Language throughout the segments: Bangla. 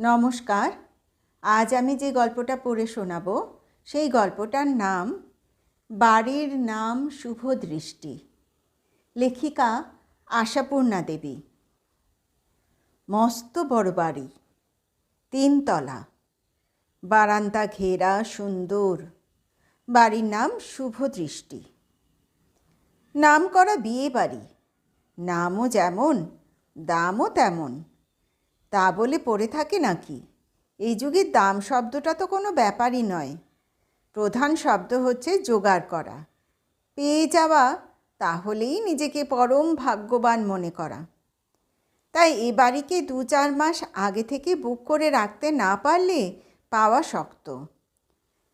নমস্কার। আজ আমি যে গল্পটা পড়ে শোনাব, সেই গল্পটার নাম বাড়ির নাম শুভ দৃষ্টি লেখিকা আশাপূর্ণা দেবী। মস্ত বড় বাড়ি, তিনতলা। বারান্দা ঘেরা সুন্দর। বাড়ির নাম শুভ দৃষ্টি নাম করা বিয়ে বাড়ি। নামও যেমন, দামও তেমন। তা বলে পড়ে থাকে নাকি? এই যুগে দাম শব্দটা তো কোনো ব্যাপারই নয়। প্রধান শব্দ হচ্ছে জোগাড় করা। পেয়ে যাওয়া তাহলেই নিজেকে পরম ভাগ্যবান মনে করা। তাই এ বাড়িকে দু চার মাস আগে থেকে বুক করে রাখতে না পারলে পাওয়া শক্ত।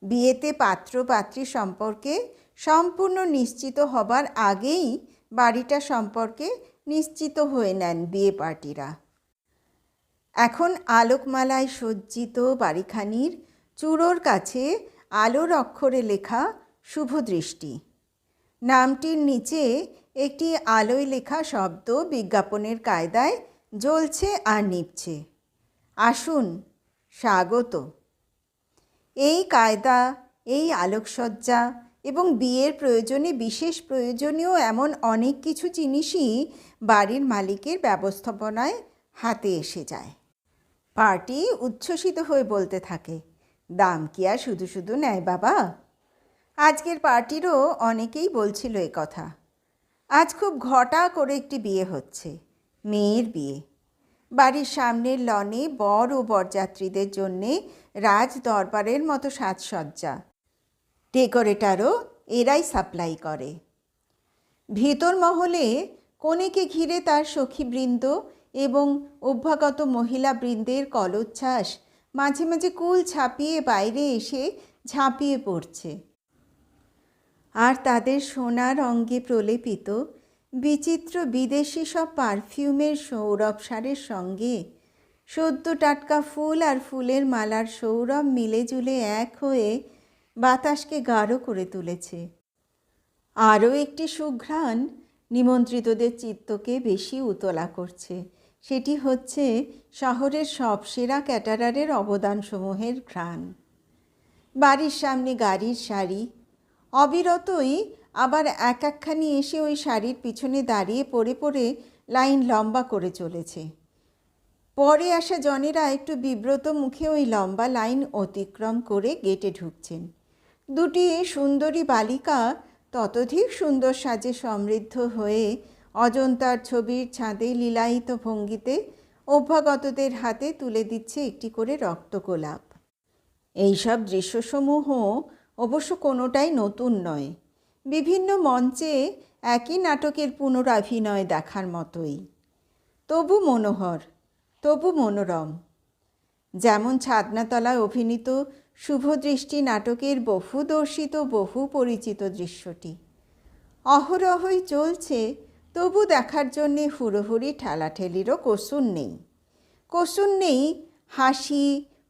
বিয়েতে পাত্র পাত্রী সম্পর্কে সম্পূর্ণ নিশ্চিত হবার আগেই বাড়িটা সম্পর্কে নিশ্চিত হয়ে নেন বিয়ে পার্টিরা। এখন আলোকমালায় সজ্জিত বাড়িখানির চূড়োর কাছে আলোর অক্ষরে লেখা শুভ দৃষ্টি নামটির নিচে একটি আলোয় লেখা শব্দ বিজ্ঞাপনের কায়দায় জ্বলছে আর নিভছে। আসুন, স্বাগত। এই কায়দা, এই আলোকসজ্জা এবং বিয়ের প্রয়োজনে, বিশেষ প্রয়োজনীয় এমন অনেক কিছু জিনিসই বাড়ির মালিকের ব্যবস্থাপনায় হাতে এসে যায়। পার্টি উচ্ছ্বসিত হয়ে বলতে থাকে, দাম কি আর শুধু শুধু নেয় বাবা? আজকের পার্টিরও অনেকেই বলছিল এ কথা। আজ খুব ঘটা করে একটি বিয়ে হচ্ছে, মেয়ের বিয়ে। বাড়ির সামনের লনে বর ও বরযাত্রীদের জন্যে রাজ দরবারের মতো সাজসজ্জা। ডেকোরেটারও এরাই সাপ্লাই করে। ভিতর মহলে কনেকে ঘিরে তার সখীবৃন্দ এবং অভ্যাগত মহিলা বৃন্দের কলোচ্ছ্বাস মাঝে মাঝে কুল ছাপিয়ে বাইরে এসে ঝাঁপিয়ে পড়ছে। আর তাদের সোনার অঙ্গে প্রলেপিত বিচিত্র বিদেশি সব পারফিউমের সৌরভ সারের সঙ্গে সদ্য টাটকা ফুল আর ফুলের মালার সৌরভ মিলে জুলে এক হয়ে বাতাসকে গাঢ় করে তুলেছে। আরও একটি সুঘ্রাণ নিমন্ত্রিতদের চিত্তকে বেশি উতলা করছে। সেটি হচ্ছে শহরের সব সেরা ক্যাটারারের অবদানসমূহের ঘ্রাণ। বাড়ির সামনে গাড়ির শাড়ি অবিরতই আবার এক একখানি এসে ওই শাড়ির পিছনে দাঁড়িয়ে পড়ে পড়ে লাইন লম্বা করে চলেছে। পরে আসা জনেরা একটু বিব্রত মুখে ওই লম্বা লাইন অতিক্রম করে গেটে ঢুকছেন। দুটি সুন্দরী বালিকা ততোধিক সুন্দর সাজে সমৃদ্ধ হয়ে অজন্তার ছবির ছাদে লীলায়িত ভঙ্গিতে অভ্যাগতদের হাতে তুলে দিচ্ছে একটি করে রক্তগোলাপ। এইসব দৃশ্যসমূহ অবশ্য কোনোটাই নতুন নয়। বিভিন্ন মঞ্চে একই নাটকের পুনরাভিনয় দেখার মতোই। তবু মনোহর, তবু মনোরম। যেমন ছাদনাতলায় অভিনীত শুভদৃষ্টি নাটকের বহু দর্শিত বহু পরিচিত দৃশ্যটি। অহরহই চলছে তবু দেখার জন্যে হুড়োহুড়ি ঠেলাঠেলিরও কসুর নেই। কসুর নেই হাসি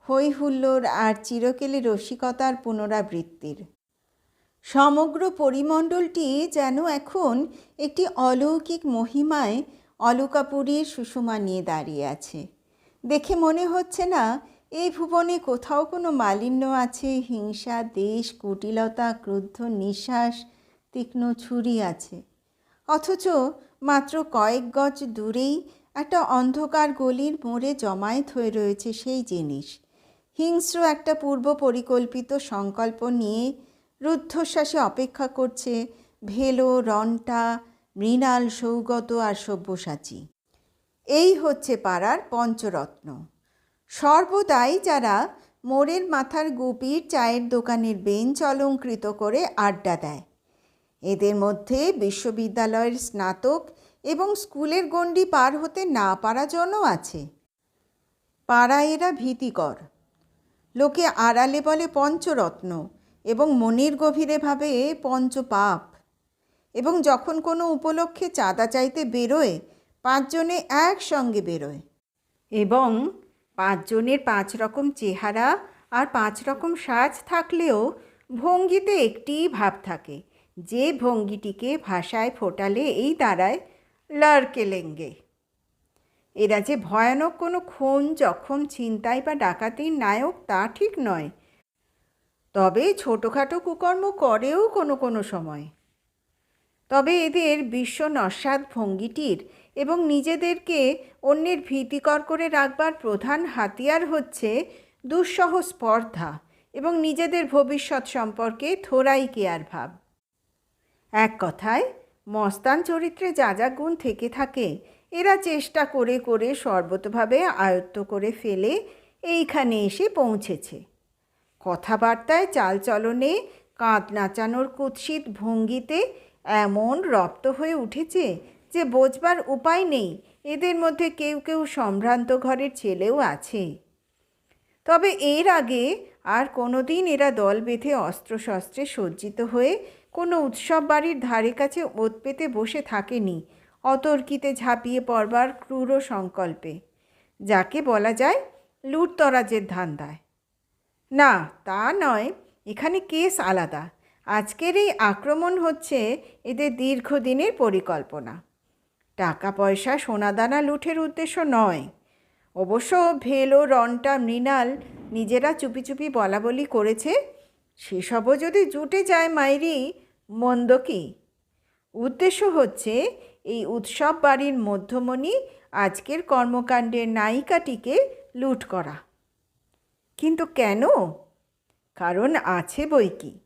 হৈ হুল্লোড় আর চিরকেলে রসিকতার পুনরাবৃত্তির। সমগ্র পরিমণ্ডলটি যেন এখন একটি অলৌকিক মহিমায় অলকাপুরীর সুষমা নিয়ে দাঁড়িয়ে আছে। দেখে মনে হচ্ছে না এই ভুবনে কোথাও কোনো মালিন্য আছে, হিংসা, দেশ, কুটিলতা, ক্রুদ্ধ, নিঃশ্বাস, তীক্ষ্ণ ছুরি আছে। অথচ মাত্র কয়েক গজ দূরেই একটা অন্ধকার গলির মোড়ে জমায়েত হয়ে রয়েছে সেই জিনিস। হিংস্র একটা পূর্ব পরিকল্পিত সংকল্প নিয়ে রুদ্ধশ্বাসে অপেক্ষা করছে ভেলো, রন্টা, মৃণাল, সৌগত আর সব্যসাচী। এই হচ্ছে পাড়ার পঞ্চরত্ন। সর্বদাই যারা মোড়ের মাথার গুপির চায়ের দোকানের বেঞ্চ অলঙ্কৃত করে আড্ডা দেয়। এদের মধ্যে বিশ্ববিদ্যালয়ের স্নাতক এবং স্কুলের গণ্ডি পার হতে না পারা জনও আছে। পাড়া এরা ভীতিকর। লোকে আড়ালে বলে পঞ্চরত্ন এবং মনের গভীরে ভাবে পঞ্চপাপ। এবং যখন কোনো উপলক্ষে চাঁদা চাইতে বেরোয়, পাঁচজনে একসঙ্গে বেরোয়। এবং পাঁচজনের পাঁচ রকম চেহারা আর পাঁচ রকম সাজ থাকলেও ভঙ্গিতে একটিই ভাব থাকে। যে ভঙ্গিটিকে ভাষায় ফোটালে এই দাঁড়ায় লারকেলেঙ্গে এরা যে ভয়ানক কোনো খুন, জখম, ছিনতাই বা ডাকাতির নায়ক তা ঠিক নয়। তবে ছোটোখাটো কুকর্ম করেও কোনো কোনো সময়। তবে এদের বিশ্ব নস্বাদ ভঙ্গিটির এবং নিজেদেরকে অন্যের ভীতিকর করে রাখবার প্রধান হাতিয়ার হচ্ছে দুঃসহ স্পর্ধা এবং নিজেদের ভবিষ্যৎ সম্পর্কে থোড়াই কেয়ার ভাব। এক কথায়, মস্তান চরিত্রে যা যা গুণ থেকে থাকে, এরা চেষ্টা করে করে সর্বতভাবে আয়ত্ত করে ফেলে এইখানে এসে পৌঁছেছে। কথাবার্তায় চালচলনে, কাঁধ নাচানোর কুৎসিত ভঙ্গিতে এমন রপ্ত হয়ে উঠেছে যে বোঝবার উপায় নেই, এদের মধ্যে কেউ কেউ সম্ভ্রান্ত ঘরের ছেলেও আছে। তবে এর আগে আর কোনো দিন এরা দল বেঁধে অস্ত্রশস্ত্রে সজ্জিত হয়ে কোনো উৎসব বাড়ির ধারে কাছে ওত পেতে বসে থাকেনি, অতর্কিতে ঝাঁপিয়ে পড়বার ক্রূর সংকল্পে। যাকে বলা যায় লুটতরাজের ধান্দায়। না, তা নয়, এখানে কেস আলাদা। আজকের এই আক্রমণ হচ্ছে এদের দীর্ঘদিনের পরিকল্পনা। টাকা পয়সা সোনাদানা লুঠের উদ্দেশ্য নয়। অবশ্য ভেলো রনটা মৃণাল নিজেরা চুপি চুপি বলা বলি করেছে। সেসবও যদি জুটে যায় মাইরি মন্দ কি? উদ্দেশ্য হচ্ছে এই উৎসব বাড়ির মধ্যমণি আজকের কর্মকাণ্ডের নায়িকাটিকে লুট করা। কিন্তু কেন? কারণ আছে বই কি?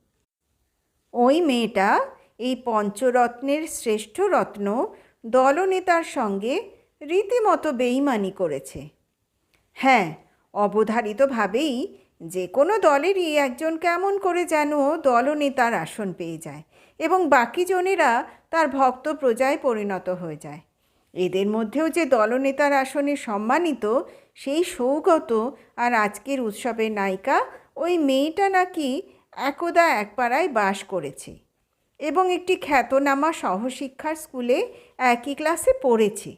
ওই মেয়েটা এই পঞ্চরত্নের শ্রেষ্ঠ রত্ন দলনেতার সঙ্গে রীতিমতো বেইমানি করেছে। হ্যাঁ অবধারিতভাবেই যে কোনো দলেরই একজন কেমন করে যেন দলনেতার আসন পেয়ে যায়। এবং বাকি জনেরা তার ভক্ত প্রজায় পরিণত হয়ে যায়। এদের মধ্যেও যে দলনেতার আসনে সম্মানিত, সেই সৌগত আর আজকের উৎসবের নায়িকা ওই মেয়েটা নাকি একদা এক পাড়ায় বাস করেছে এবং একটি খ্যাতনামা সহশিক্ষার স্কুলে একই ক্লাসে পড়েছে।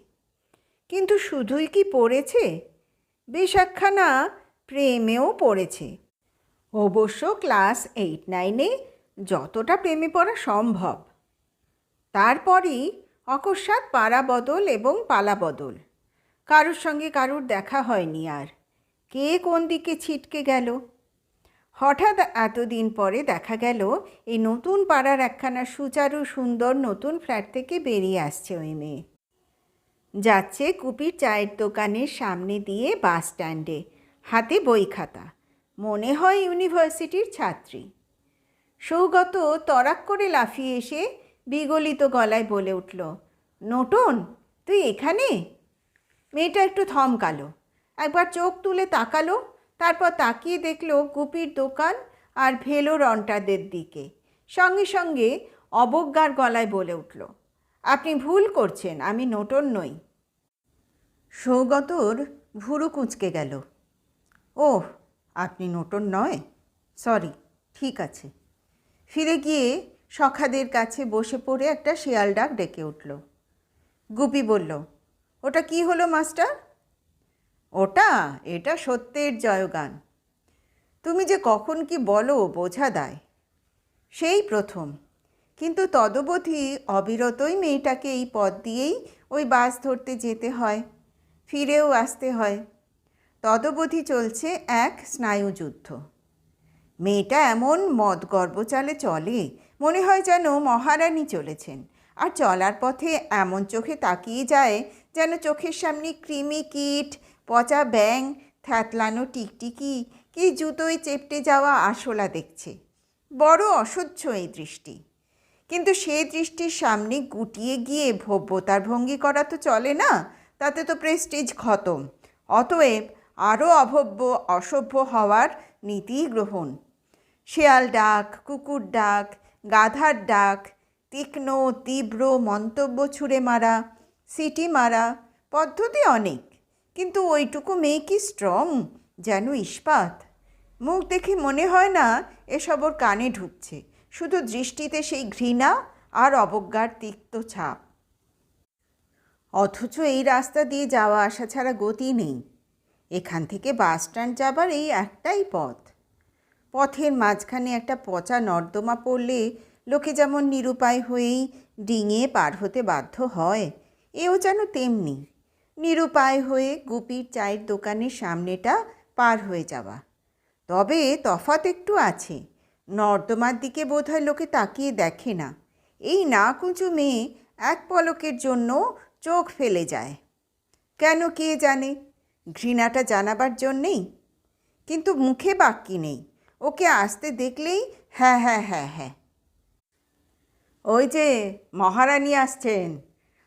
কিন্তু শুধুই কি পড়েছে? বেশ একখানা প্রেমেও পড়েছে। অবশ্য ক্লাস এইট, নাইনে যতটা প্রেমে পড়া সম্ভব। তারপরই অকস্মাৎ পাড়া বদল এবং পালা বদল। কারোর সঙ্গে কারোর দেখা হয়নি আর। কে কোন দিকে ছিটকে গেল? হঠাৎ এতদিন পরে দেখা গেল, এই নতুন পাড়ার একখানা সুচারু সুন্দর নতুন ফ্ল্যাট থেকে বেরিয়ে আসছে ওই মেয়ে। যাচ্ছে কুপির চায়ের দোকানের সামনে দিয়ে বাস স্ট্যান্ডে হাতে বই খাতা মনে হয় ইউনিভার্সিটির ছাত্রী। সৌগত তরাক করে লাফিয়ে এসে বিগলিত গলায় বলে উঠল, নোটন, তুই এখানে? মেয়েটা একটু থমকালো, একবার চোখ তুলে তাকালো, তারপর তাকিয়ে দেখল গুপির দোকান আর ভেলো রন্টাদের দিকে। সঙ্গে সঙ্গে অবজ্ঞার গলায় বলে উঠল, আপনি ভুল করছেন, আমি নোটন নই। সৌগতর ভুরু কুঁচকে গেল, ওহ, আপনি নোটন নয়? সরি, ঠিক আছে। ফিরে গিয়ে সখাদের কাছে বসে পড়ে একটা শেয়াল ডাক ডেকে উঠল। গুপি বলল, ওটা কি হলো, মাস্টার? ওটা, এটা সত্যের জয়গান। তুমি যে কখন কি বলো, বোঝা দায়। সেই প্রথম। কিন্তু তদবধি অবিরতই মেয়েটাকে এই পথ দিয়েই ওই বাস ধরতে যেতে হয়, ফিরেও আসতে হয়। তদবধি চলছে এক স্নায়ুযুদ্ধ। মেয়েটা এমন মদ গর্বচালে চলে, মনে হয় যেন মহারানী চলেছেন। আর চলার পথে এমন চোখে তাকিয়ে যায় যেন চোখের সামনে কৃমি কীট, পচা ব্যাং থ্যাতলানো টিকটিকি, কি জুতোয় চেপটে যাওয়া আশোলা দেখছে। বড় অসহ্য এই দৃষ্টি। কিন্তু সে দৃষ্টির সামনে গুটিয়ে গিয়ে ভব্যতার ভঙ্গি করা তো চলে না, তাতে তো প্রেস্টিজ খতম। অতএব আরও অভব্য, অসভ্য হওয়ার নীতি গ্রহণ। শেয়াল ডাক, কুকুর ডাক, গাধার ডাক, তীক্ষ্ণ, তীব্র মন্তব্য ছুঁড়ে মারা, সিটি মারা, পদ্ধতি অনেক, কিন্তু ওইটুকু মেয়ে কি স্ট্রং যেন ইস্পাত। মুখ দেখে মনে হয় না এসব ওর কানে ঢুকছে, শুধু দৃষ্টিতে সেই ঘৃণা আর অবজ্ঞার তিক্ত ছাপ। অথচ এই রাস্তা দিয়ে যাওয়া আসা ছাড়া গতি নেই। এখান থেকে বাস স্ট্যান্ড যাবার এই একটাই পথ। পথের মাঝখানে একটা পচা নর্দমা পড়লে লোকে যেমন নিরুপায় হয়েই ডিঙে পার হতে বাধ্য হয়, এও যেন তেমনি। নিরুপায় হয়ে গুপির চায়ের দোকানের সামনেটা পার হয়ে যাওয়া। তবে তফাত একটু আছে, নর্দমার দিকে বোধহয় লোকে তাকিয়ে দেখে না। এই না কুঁচু মেয়ে এক পলকের জন্য চোখ ফেলে যায়। কেন কে জানে, ঘৃণাটা জানাবার জন্যেই। কিন্তু মুখে বাক্যি নেই। ওকে আসতে দেখলেই হ্যাঁ হ্যাঁ হ্যাঁ হ্যাঁ। ওই যে মহারানী আসছেন।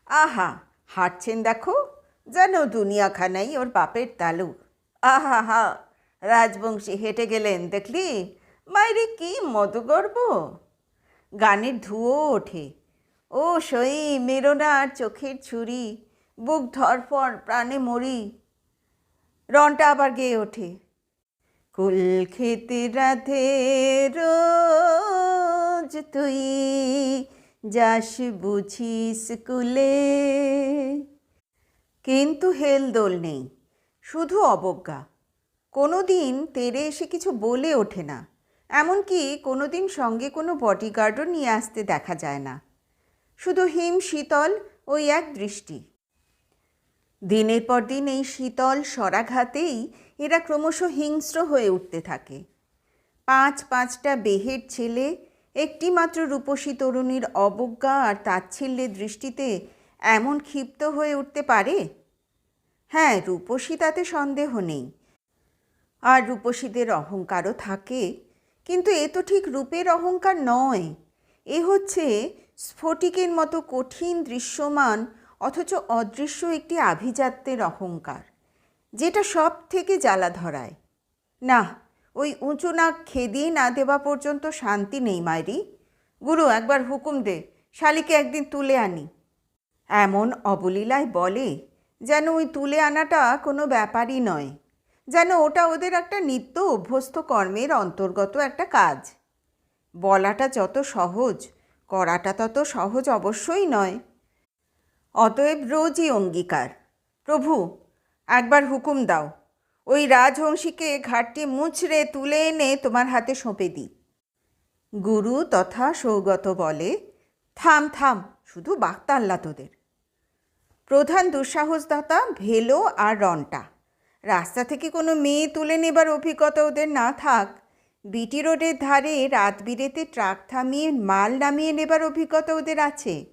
আহা, হাঁটছেন দেখো, যেন দুনিয়াখানাই ওর বাপের তালু। আহা, হা, রাজবংশী হেঁটে গেলেন দেখলি? মাইরে কি মধুগর্ব গানের ধুয়ো ওঠে। ও সই, মেরো না আর চোখের ছুরি, বুক ধরফর প্রাণে মরি। রনটা আবার গেয়ে ওঠে। কুল খেতে রাধে রোজ তুই যাস বুঝি স্কুলে কিন্তু হেলদোল নেই, শুধু অবজ্ঞা। কোনো দিন তেরে এসে কিছু বলে ওঠে না, এমনকি কোনো দিন সঙ্গে কোনো বডিগার্ডও নিয়ে আসতে দেখা যায় না। শুধু হিম শীতল ওই এক দৃষ্টি। দিনের পর দিন এই শীতল সরাঘাতেই এরা ক্রমশ হিংস্র হয়ে উঠতে থাকে। পাঁচ পাঁচটা বেহের ছেলে একটি মাত্র রূপসী তরুণীর অবজ্ঞা আর তাচ্ছিল্যের দৃষ্টিতে এমন ক্ষিপ্ত হয়ে উঠতে পারে? হ্যাঁ রূপসী তাতে সন্দেহ নেই। আর রূপসীদের অহংকারও থাকে, কিন্তু এ তো ঠিক রূপের অহংকার নয়। এ হচ্ছে স্ফটিকের মতো কঠিন দৃশ্যমান, অথচ অদৃশ্য একটি আভিজাত্যের অহংকার। যেটা সব থেকে জ্বালা ধরায়। না, ওই উঁচু নাক খেদিয়ে না দেওয়া পর্যন্ত শান্তি নেই মায়েরি গুরু, একবার হুকুম দে, শালিকে একদিন তুলে আনি। এমন অবলীলায় বলে যেন ওই তুলে আনাটা কোনো ব্যাপারই নয়, যেন ওটা ওদের একটা নিত্য অভ্যস্ত কর্মের অন্তর্গত একটা কাজ। বলাটা যত সহজ, করাটা তত সহজ অবশ্যই নয়। অতএব রোজই অঙ্গীকার। প্রভু একবার হুকুম দাও। ওই রাজহংসীকে ঘাটটি মুচড়ে তুলে এনে তোমার হাতে সঁপে দিই। গুরু তথা সৌগত বলে, থাম থাম, শুধু বাক্তাল্লা তোদের। প্রধান দুঃসাহসদাতা ভেলো আর রন্টা রাস্তা থেকে কোনো মেয়ে তুলে নেবার অভিজ্ঞতা ওদের না থাক। বিটি রোডের ধারে রাত বিরেতে ট্রাক থামিয়ে মাল নামিয়ে নেবার অভিজ্ঞতা ওদের আছে।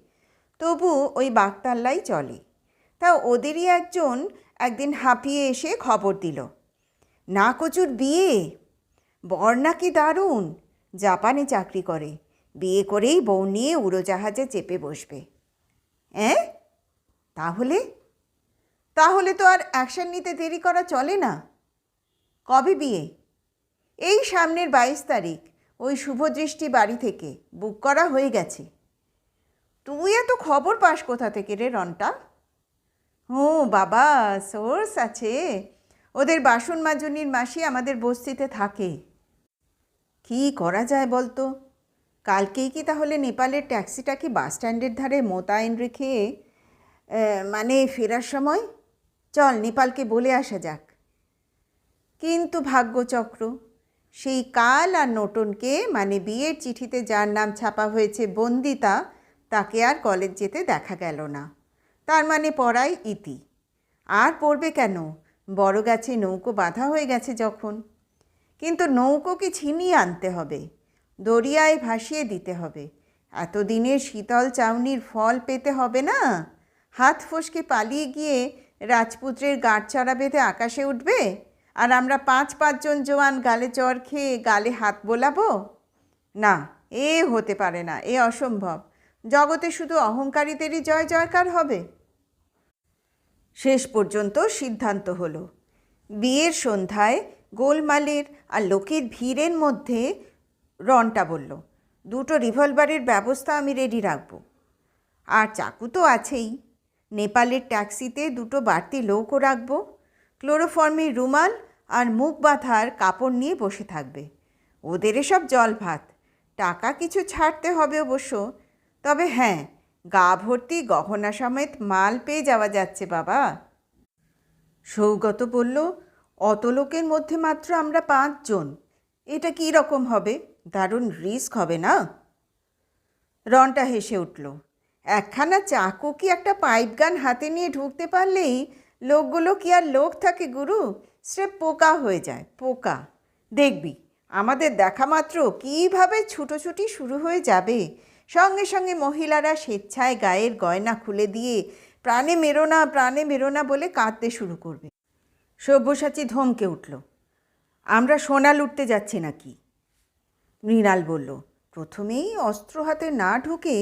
তবু ওই বাগতাল্লাই চলে। তা ওদেরই একজন একদিন হাঁপিয়ে এসে খবর দিল, না কচুর বিয়ে? বর নাকি দারুণ, জাপানে চাকরি করে, বিয়ে করেই বউ নিয়ে উড়োজাহাজে চেপে বসবে। হ্যাঁ তাহলে? তাহলে তো আর অ্যাকশন নিতে দেরি করা চলে না। কবে বিয়ে? এই সামনের বাইশ তারিখ, ওই শুভদৃষ্টি বাড়ি থেকে, বুক করা হয়ে গেছে। তুই এত খবর পাস কোথা থেকে রে রনটা বাবা সোর্স আছে। ওদের বাসন মাজনির মাসি আমাদের বস্তিতে থাকে। কি করা যায় বলতো? কালকেই কি তাহলে নেপালের ট্যাক্সিটাকে বাস স্ট্যান্ডের ধারে মোতায়েন রেখে মানে ফেরার সময়? চল নেপালকে বলে আসা যাক। কিন্তু ভাগ্যচক্র, সেই কাল আর নোটনকে মানে বিয়ের চিঠিতে যার নাম ছাপা হয়েছে বন্দিতা, তাকে আর কলেজ যেতে দেখা গেল না। তার মানে পড়াই ইতি। আর পড়বে কেন? বড় গাছে নৌকো বাঁধা হয়ে গেছে যখন। কিন্তু নৌকোকে ছিনিয়ে আনতে হবে, দরিয়ায় ভাসিয়ে দিতে হবে। এতদিনের শীতল চাউনির ফল পেতে হবে না? হাত ফসকে পালিয়ে গিয়ে রাজপুত্রের গাঁটছড়া বেঁধে আকাশে উঠবে? আর আমরা পাঁচ পাঁচজন জোয়ান গালে চর খেয়ে গালে হাত বোলাবো? না, এ হতে পারে না, এ অসম্ভব। জগতে শুধু অহংকারীদেরই জয় জয়কার হবে। শেষ পর্যন্ত সিদ্ধান্ত হলো। বিয়ের সন্ধ্যায় গোলমালের আর লোকের ভিড়ের মধ্যে রনটা বলল, দুটো রিভলভারের ব্যবস্থা আমি রেডি রাখব। আর চাকু তো আছেই। নেপালের ট্যাক্সিতে দুটো বাড়তি লোকও রাখব। ক্লোরোফর্মের রুমাল আর মুখ বাঁধার কাপড় নিয়ে বসে থাকবে। ওদের এসব জল ভাত টাকা কিছু ছাড়তে হবে অবশ্য। তবে হ্যাঁ গা ভর্তি গহনা সমেত মাল পেয়ে যাওয়া যাচ্ছে বাবা। সৌগত বলল, অত লোকের মধ্যে মাত্র আমরা পাঁচজন। এটা কী রকম হবে? দারুণ রিস্ক হবে না? রনটা হেসে উঠল, একখানা চাকু কি একটা পাইপ গান হাতে নিয়ে ঢুকতে পারলেই লোকগুলো কি আর লোক থাকে গুরু? সে পোকা হয়ে যায়, পোকা। দেখবি, আমাদের দেখা মাত্র কীভাবে ছুটোছুটি শুরু হয়ে যাবে। সঙ্গে সঙ্গে মহিলারা স্বেচ্ছায় গায়ের গয়না খুলে দিয়ে প্রাণে মেরো না, প্রাণে মেরো না বলে কাঁদতে শুরু করবে। সব্যসাচী ধমকে উঠল, আমরা সোনা লুটতে যাচ্ছি নাকি? মৃণাল বলল, প্রথমেই অস্ত্র হাতে না ঢুকে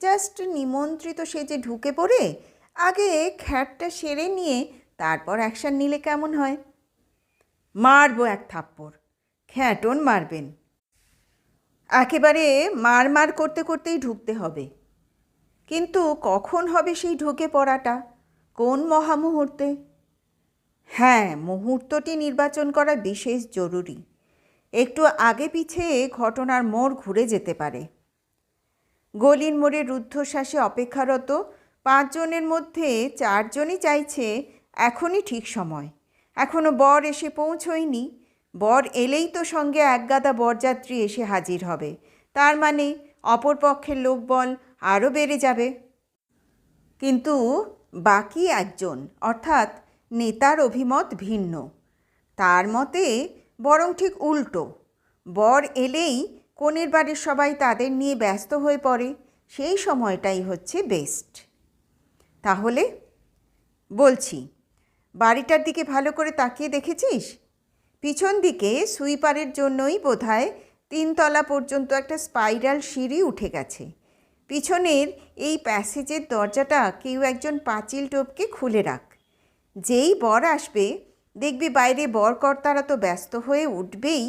জাস্ট নিমন্ত্রিত সেজে ঢুকে পড়ে, আগে খ্যাটটা সেরে নিয়ে তারপর অ্যাকশন নিলে কেমন হয়? মারবো এক থাপ্পড়, খ্যাটন মারবেন। একেবারে মার মার করতে করতেই ঢুকতে হবে। কিন্তু কখন হবে সেই ঢুকে পড়াটা? কোন মহামুহূর্তে? হ্যাঁ মুহূর্তটি নির্বাচন করা বিশেষ জরুরি। একটু আগে পিছে ঘটনার মোড় ঘুরে যেতে পারে। গলির মোড়ে রুদ্ধশ্বাসে অপেক্ষারত পাঁচজনের মধ্যে চারজনই চাইছে, এখনই ঠিক সময়। এখনও বর এসে পৌঁছয়নি। বর এলেই তো সঙ্গে একগাদা বরযাত্রী এসে হাজির হবে। তার মানে অপর পক্ষের লোকবল আরও বেড়ে যাবে। কিন্তু বাকি একজন, অর্থাৎ নেতার অভিমত ভিন্ন। তার মতে বরং ঠিক উল্টো। বর এলেই কনের বাড়ির সবাই তাদের নিয়ে ব্যস্ত হয়ে পড়ে, সেই সময়টাই হচ্ছে বেস্ট। তাহলে বলছি, বাড়িটার দিকে ভালো করে তাকিয়ে দেখেছিস? পিছন দিকে সুইপারের জন্যই বোধহয় তিনতলা পর্যন্ত একটা স্পাইরাল সিঁড়ি উঠে গেছে। পিছনের এই প্যাসেজের দরজাটা কেউ একজন পাঁচিল টোপকে খুলে রাখ। যেই বর আসবে, দেখবি বাইরে বরকর্তারা তো ব্যস্ত হয়ে উঠবেই।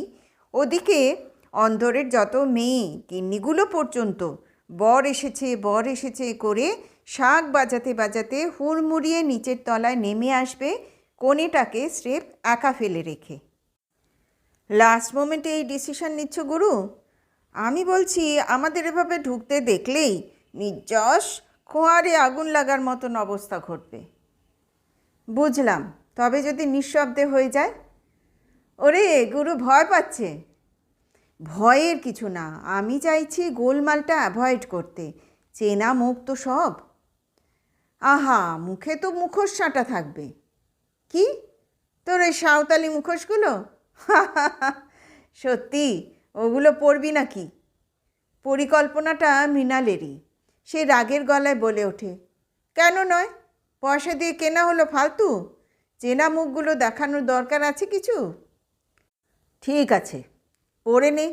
ওদিকে অন্ধরের যত মেয়ে কিন্নিগুলো পর্যন্ত বর এসেছে বর এসেছে করে শাক বাজাতে বাজাতে হুড়মুড়িয়ে নিচের তলায় নেমে আসবে, কোণেটাকে স্রেফ একা ফেলে রেখে। লাস্ট মোমেন্টে এই ডিসিশন নিচ্ছ, গুরু? আমি বলছি, আমাদের এভাবে ঢুকতে দেখলেই নির্যশ খোঁয়ারে আগুন লাগার মতন অবস্থা ঘটবে। বুঝলাম, তবে যদি নিঃশব্দে হয়ে যায়? ওরে, গুরু, ভয় পাচ্ছে। ভয়ের কিছু না, আমি চাইছি গোলমালটা অ্যাভয়েড করতে, চেনা মুখ তো সব। আহা, মুখে তো মুখোশ সাঁটা থাকবে। কি? তোর ওই সাঁওতালি মুখোশগুলো? সত্যি, ওগুলো পড়বি নাকি? পরিকল্পনাটা মৃণালেরই। সে রাগের গলায় বলে ওঠে, কেন নয়? পয়সা দিয়ে কেনা হলো ফালতু? চেনা মুখগুলো দেখানোর দরকার আছে কিছু? ঠিক আছে, পড়ে নে।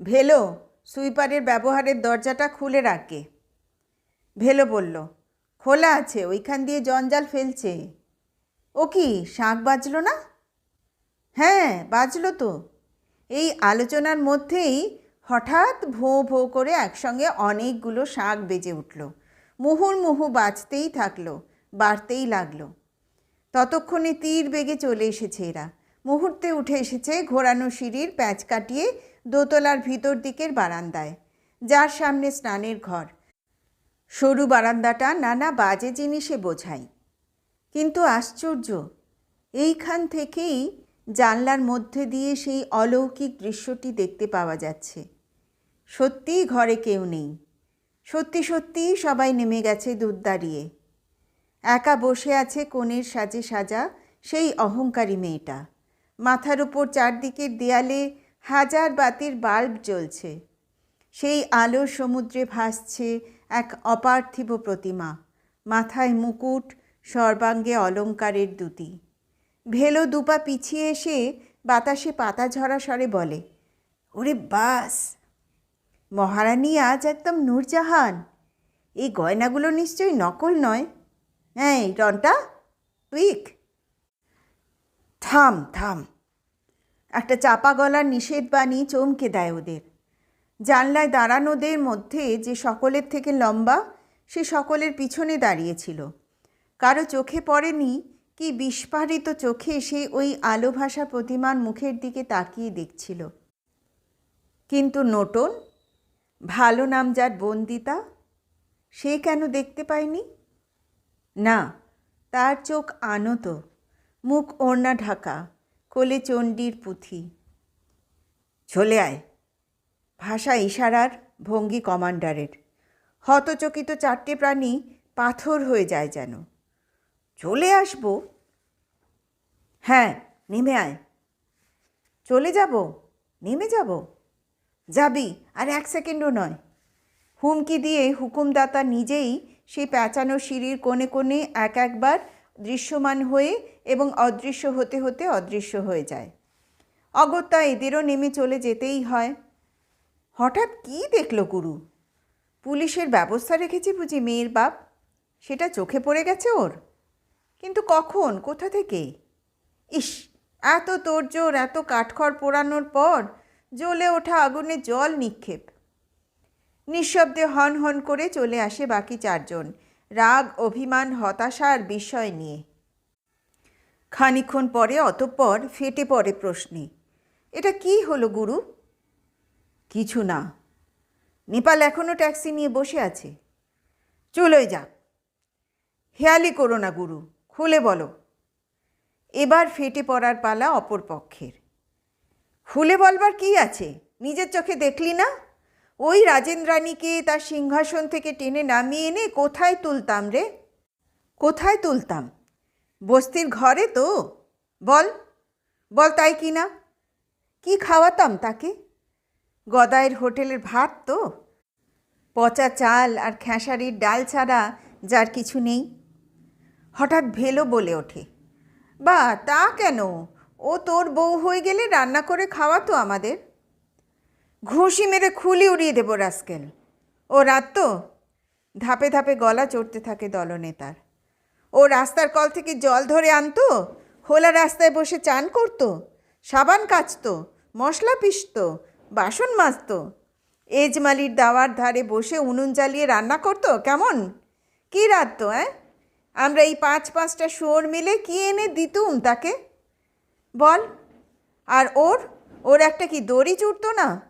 ভেলো, সুইপারের ব্যবহারের দরজাটা খুলে রাখে ভেলো বলল, খোলা আছে, ওইখান দিয়ে জঞ্জাল ফেলছে। ও কি, শাঁখ বাজলো না? হ্যাঁ বাজলো তো। এই আলোচনার মধ্যেই হঠাৎ ভোঁ ভোঁ করে একসঙ্গে অনেকগুলো শাঁখ বেজে উঠল। মুহুর্মুহু বাজতেই থাকল, বাড়তেই লাগল। ততক্ষণে তীর বেগে চলে এসেছে এরা। মুহূর্তে উঠে এসেছে ঘোরানো সিঁড়ির প্যাঁচ কাটিয়ে দোতলার ভিতর দিকের বারান্দায়, যার সামনে স্নানের ঘর। সরু বারান্দাটা নানা বাজে জিনিসে বোঝায়। কিন্তু আশ্চর্য, এইখান থেকেই জানলার মধ্যে দিয়ে সেই অলৌকিক দৃশ্যটি দেখতে পাওয়া যাচ্ছে। সত্যিই ঘরে কেউ নেই। সত্যি, সত্যিই সবাই নেমে গেছে দুধ দাঁড়িয়ে। একা বসে আছে কোণের সাজে সাজা সেই অহংকারী মেয়েটা। মাথার উপর চারদিকের দেয়ালে হাজার বাতির বাল্ব জ্বলছে। সেই আলোর সমুদ্রে ভাসছে এক অপার্থিব প্রতিমা। মাথায় মুকুট, সর্বাঙ্গে অলঙ্কারের দুটি। ভেলো দুপা পিছিয়ে এসে বাতাসে পাতা ঝরা স্বরে বলে, ওরে বাস, মহারানী আজ একদম নূরজাহান। এই গয়নাগুলো নিশ্চয়ই নকল নয়। হ্যাঁ রনটা টুইক থাম থাম। একটা চাপা গলার নিষেধ বাণী চমকে দেয় ওদের। জানলায় দাঁড়ানোদের মধ্যে যে সকলের থেকে লম্বা, সে সকলের পিছনে দাঁড়িয়েছিল কারও চোখে পড়েনি কি বিস্ফারিত চোখে সে ওই আলো ভাসা প্রতিমার মুখের দিকে তাকিয়ে দেখছিল? কিন্তু নোটন, ভালো নাম যার বন্দিতা, সে কেন দেখতে পায়নি? না, তার চোখ আনত, মুখ ওড়না ঢাকা, কোলে চণ্ডীর পুঁথি। চলে আয়, ভাষা ইশারার ভঙ্গি কমান্ডারের। হতচকিত চারটে প্রাণী পাথর হয়ে যায় যেন। চলে আসব হ্যাঁ নেমে আয়। চলে যাব, নেমে যাব। যাবি, আর এক সেকেন্ডও নয়। হুমকি দিয়ে হুকুমদাতা নিজেই সেই প্যাঁচানো সিঁড়ির কোণে কোণে এক একবার দৃশ্যমান হয়ে এবং অদৃশ্য হতে হতে অদৃশ্য হয়ে যায়। অগত্যা এদেরও নেমে চলে যেতেই হয়। হঠাৎ কী দেখল গুরু? পুলিশের ব্যবস্থা রেখেছি বুঝি মেয়ের বাপ? সেটা চোখে পড়ে গেছে ওর? কিন্তু কখন? কোথা থেকে? ইস, এত তোড়জোড়, এত কাঠখড় পোড়ানোর পর জ্বলে ওঠা আগুনে জল নিক্ষেপ। নিঃশব্দে হন হন করে চলে আসে বাকি চারজন, রাগ, অভিমান, হতাশা আর নিয়ে। খানিক্ষণ পরে অতঃপর ফেটে পড়ে প্রশ্নে, এটা কি হলো গুরু? কিছু না। নেপাল এখনও ট্যাক্সি নিয়ে বসে আছে। চলোই যাক। হেয়ালি করো না গুরু, খুলে বলো। এবার ফেটে পড়ার পালা অপর পক্ষের। খুলে বলবার কি আছে? নিজের চোখে দেখলি না? ওই রাজেন্দ্রানীকে তার সিংহাসন থেকে টেনে নামিয়ে এনে কোথায় তুলতাম রে? কোথায় তুলতাম? বস্তির ঘরে তো। বল বল তাই কি না? কি খাওয়াতাম তাকে? গদায়ের হোটেলের ভাত তো। পচা চাল আর খেসারির ডাল ছাড়া যার কিছু নেই। হঠাৎ ভেলো বলে ওঠে। বা তা কেন? ও তোর বউ হয়ে গেলে রান্না করে খাওয়াতো আমাদের। ঘুষি মেরে খুলি উড়িয়ে দেবো রাস্কেল। ও রাত তো? ধাপে ধাপে গলা চড়তে থাকে দলনেতার। ও রাস্তার কল থেকে জল ধরে আনতো? খোলা রাস্তায় বসে চান করতো? সাবান কাচতো? মশলা পিষতো? বাসন মাজতো? এজমালির দাওয়ার ধারে বসে উনুন জ্বালিয়ে রান্না করতো? কেমন? কী রাত তো হ্যাঁ আমরা এই পাঁচ পাঁচটা শুয়োর মিলে কি এনে দিতুম তাকে? বল। আর ওর ওর একটা কি দড়ি চুটতো না?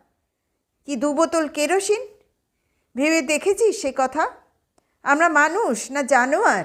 কি দু বোতল কেরোসিন? ভেবে দেখেছিস সে কথা? আমরা মানুষ না জানোয়ার?